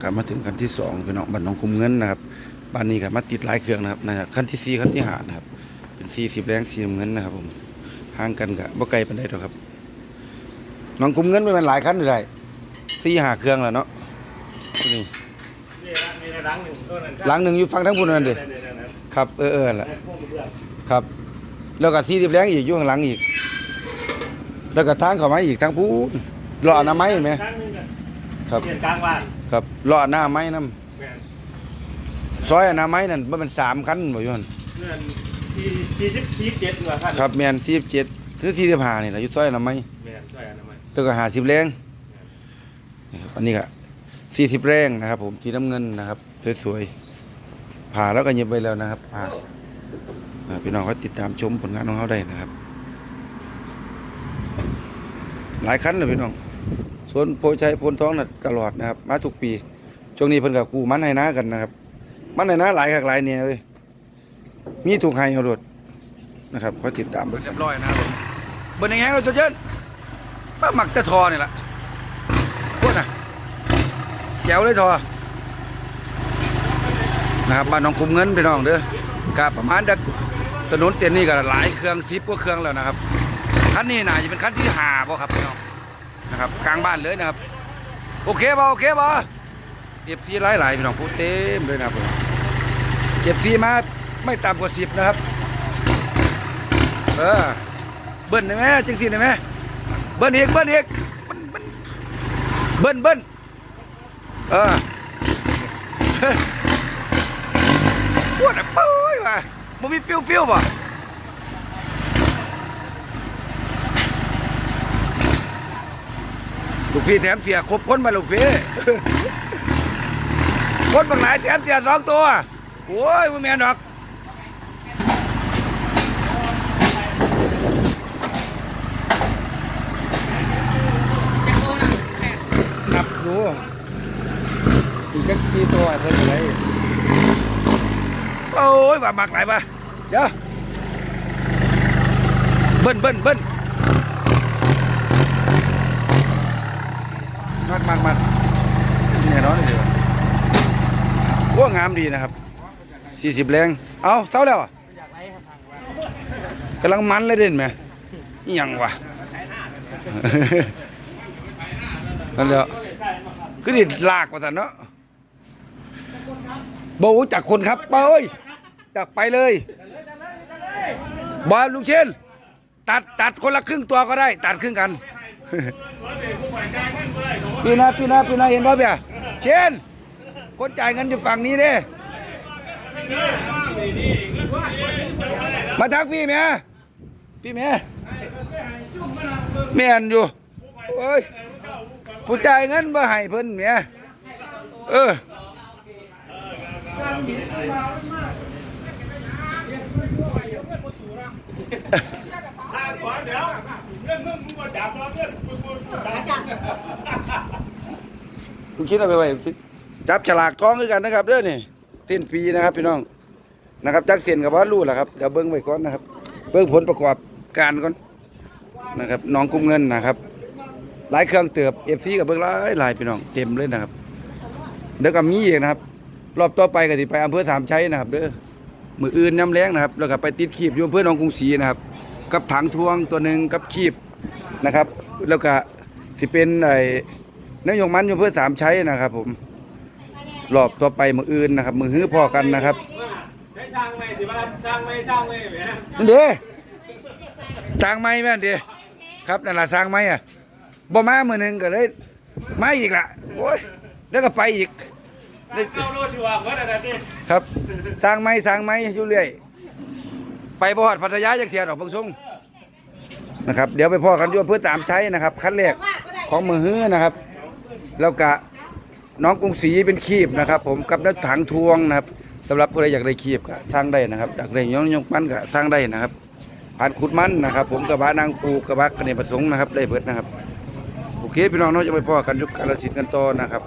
กลับมาถึงคันที่สองพี่น้องบ้านหนองคุมเงินนะครับบ้านนี้ก็มาติดหลายเครื่องนะครับนะครับคันที่สี่คันที่ห้านะครับ เป็นสี่สิบแรงสี่เงินนะครับผมห่างกันกะบ่ไกลปานใดหรอกครับหนองคุมเงินไม่เป็นหลายคันอยู่ได้สี่ห้าเครื่องแล้วเนาะนี่นี่นะมีในรังหนึ่งต้นนั้นหลังหนึ่งอยู่ฝั่งทั้งพุ่นนั่นเด้เดี๋ยวๆๆๆครับเออเออนั่นแหละพวกเพื่อนครับ แล้วก็สี่สิบแรงอีกอยู่ข้างหลังอีก แล้วก็ทางเข้ามาอีกทางพูนรออนามัยเห็นไหมครั้งหนึงอะครับเปลี่ยนกลางบ้าน ครับรออนามัยนํแม่นซอยอนามัยนั่นมันเป็นสามคันบ่อยู่หั่นเพื่อนที่ที่สิบที่สิบเจ็ดเหรอท่านครับแมนสี่สิบเจ็ดหรือสี่สิบห้านี่แหละอยู่ซอยอนามัยแม่นช่วยอันนั้นไหมแล้วก็หาสิบแรงนี่ครับอันนี้ก็สี่สิบแรงนะครับ ผมสีน้ำเงินนะครับสวยๆผ่าแล้วก็เย็บไว้แล้วนะครับผ่าอ่าพี่น้องเขาติดตามชมผลงานของเขาได้นะครับ หลายคันเลยพี่น้อง สวนโพชัยพลท้องน่ะตลอดนะครับ มาทุกปี ช่วงนี้เพิ่นกับกูมันให้น้ากันนะครับ มันให้น้าหลายคักหลายเนี่ยเว้ยมีถูกให้เอาโดดนะครับเขาติดตามเรียบร้อยนะครับผมเบิ่นแห้งเราจะเยินป้าหมักตะทอนี่แหละพวกน่ะแจวเลยทอนะครับบ้านน้องคุมเงินพี่น้องเด้อกะประมาณจากถนนเส้นนี้ก็หลายเครื่องซิปกว่าเครื่องแล้วนะครับคันนี้น่าจะเป็นคันที่หาบ่ครับพี่น้อง นะครับกลางบ้านเลยนะครับ โอเคบ่โอเคบ่เก็บซีหลายหลายๆพี่น้องพูดเต็มเลยนะครับผมเก็บซีมาไม่ต่ำกว่าสิบนะครับ เออเบิ้ลได้ไหมจังสิได้ไหมเบิ้ลอีกเบิ้ลอีกเบิ้ลเบิ้ลเออปวดอะเป้ยว่ะมันมีฟิวฟิวป่ะ ลูกพี่แถมเสียครบคนมาลูกพี่คนบางหลายแถมเสียสองตัว โอ้ยไม่แม่นหรอกนับดูอีกแค่สี่ตัวเพิ่นอะไรโอ้ยว่ามักหลายปะเดี๋ยวเบิ้ลเบิ้ลเบิ้ล มากมากมากแน่นอนเลยว่างามดีนะครับสี่สิบแรง เอาเศร้าแล้วอะกำลังมันเลยเด่นไหมอิหยังวะนั่นแหล้วก็ดิลากว่าสันเนาะบรู้จากคนครับไปเอ้ยจากไปเลยบอลลุงเชนตัดตัดคนละครึ่งตัวก็ได้ ตัดครึ่งกัน พี่นาพี่นาพี่นาเห็นป่ะเบียเชนคนจ่ายเงินอยู่ฝั่งนี้เด้มาทักพี่เมียพี่เมียเมียนอยู่โอ้ยผู้จ่ายเงินมาให้เพิ่นเมียเออขอเดี๋ยวเรื่องมึงมึงมาจับเราเรื่องมึงมึงจับ คุณคิดเอาไปไว้คิดจับฉลากท้องคือกันนะครับเด้อนี่สิ้นปีนะครับพี่น้องนะครับจักเสียนกับว่ารู้แหละครับเดี๋ยวเบิ้งไว้ก่อนนะครับ เบิ้งผลประกอบการก่อนนะครับน้องกุ้มเงินนะครับ หลายเครื่องเติบเอฟซีกับเบิ้งหลายหลายพี่น้องเต็มเลยนะครับเดี๋ยวก็มีอีกนะครับ รอบต่อไปก็สิไปอำเภอสามชัยนะครับเด้อมืออื่นย้ำแรงนะครับ แล้วก็ไปติดขีบอยู่อำเภอหนองกรุงศรีนะครับ กับถังทวงตัวหนึ่งกับขีบนะครับ แล้วก็สิเป็นไอ นายกมันอยู่อำเภอสามชัยนะครับ ผมรอบต่อไปมืออื่นนะครับ มือฮื้อพอกันนะครับใช้ช่างไหมสิว่าช่างไหมช่างไหมแหมนั่นเด้สร้างไม้แม่นเด้ครับนั่นล่ะสร้างไม้อะบ่มามือหนึงก็เลยมาอีกล่ะโอ้ยแล้วก็ไปอีกเอาโลชัวร์ว่าแต่นี่ครับสร้างไม้สร้างไม้อยู่เรื่อยไปบ่ฮอดพัทยาจักเที่ยดอกเบิ่งซุงนะครับ เดี๋ยวไปพ่อกันอยู่อำเพื่อสามชัยนะครับคันแรกของมือฮื้อนะครับ แล้วก็น้องกรุงศรีเป็นคีบนะครับ ผมกับนักถังทวงนะครับสำหรับผู้ใดอยากได้คีบก็ทางได้นะครับอยากได้ยองยกมันก็ทางได้นะครับผ่านขุดมันนะครับ ผมกระบะนางปูกระบะกระเนประสงค์นะครับได้เบิดนะครับโอเคพี่น้องเนาะจะไปพ่อกันยุคกาลสินธุ์กันต่อนะครับ